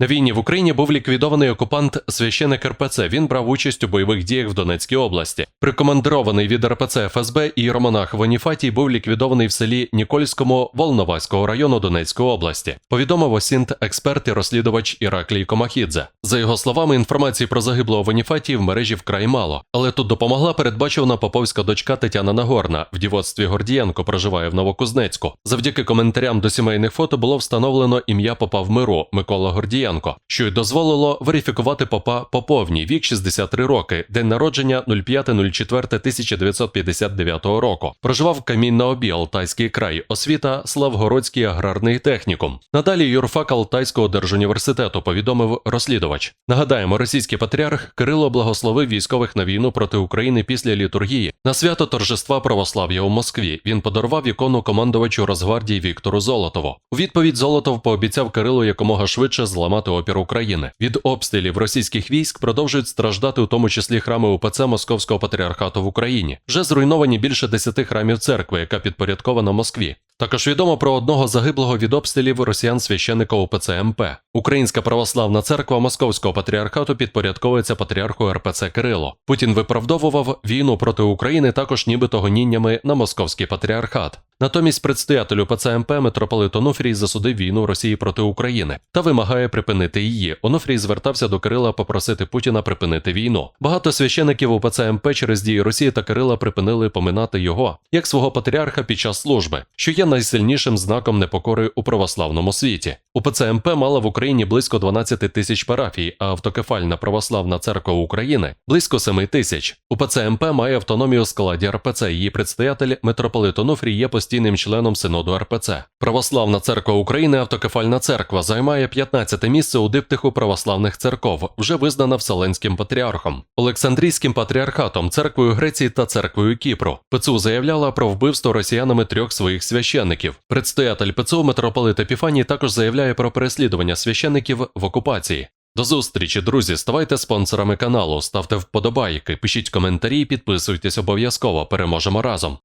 На війні в Україні був ліквідований окупант священик РПЦ. Він брав участь у бойових діях в Донецькій області. Прикомандирований від РПЦ ФСБ і романах Воніфатій був ліквідований в селі Нікольському Волноваського району Донецької області. Повідомив осінт експерт і розслідувач Іраклій Комахідзе. За його словами, інформації про загиблого Воніфатії в мережі вкрай мало, але тут допомогла передбачувана поповська дочка Тетяна Нагорна. В дівоцтві Гордієнко проживає в Новокузнецьку. Завдяки коментарям до сімейних фото було встановлено ім'я попа в миру Микола Гордієнко, що й дозволило верифікувати попа по повній вік 63 роки, день народження 05.04.1959 року. Проживав в Камінна-Обі, Алтайський край, освіта Славгородський аграрний технікум. Надалі юрфак Алтайського держуніверситету повідомив розслідувач. Нагадаємо, російський патріарх Кирило благословив військових на війну проти України після літургії на свято торжества православ'я у Москві. Він подарував ікону командувачу Росгвардії Віктору Золотову. У відповідь Золотов пообіцяв Кирилу якомога швидше зламати опір України. Від обстрілів російських військ продовжують страждати, у тому числі храми УПЦ Московського патріархату в Україні. Вже зруйновані більше десяти храмів церкви, яка підпорядкована Москві. Також відомо про одного загиблого від обстрілів росіян священика УПЦ МП. Українська православна церква Московського патріархату підпорядковується патріарху РПЦ Кирило. Путін виправдовував війну проти України також нібито гоніннями на московський патріархат. Натомість предстоятель УПЦ МП митрополит Онуфрій засудив війну Росії проти України та вимагає припинити її. Онуфрій звертався до Кирила попросити Путіна припинити війну. Багато священиків УПЦ МП через дії Росії та Кирила припинили поминати його як свого патріарха під час служби, що є найсильнішим знаком непокори у православному світі. УПЦ МП мала в Україні близько 12 тисяч парафій, а автокефальна православна церква України близько 7 тисяч. УПЦ МП має автономію у складі РПЦ. Її предстоятель митрополит Онуфрій є постійним членом синоду РПЦ. Православна церква України, автокефальна церква, займає 15 місце у диптиху православних церков, вже визнана Вселенським патріархом, Олександрійським патріархатом, церквою Греції та церквою Кіпру. ПЦУ заявляла про вбивство росіянами трьох своїх священників. Предстоятель ПЦУ митрополит Епіфаній також заявляє про переслідування священиків в окупації. До зустрічі, друзі. Ставайте спонсорами каналу, ставте вподобайки, пишіть коментарі, підписуйтесь обов'язково. Переможемо разом.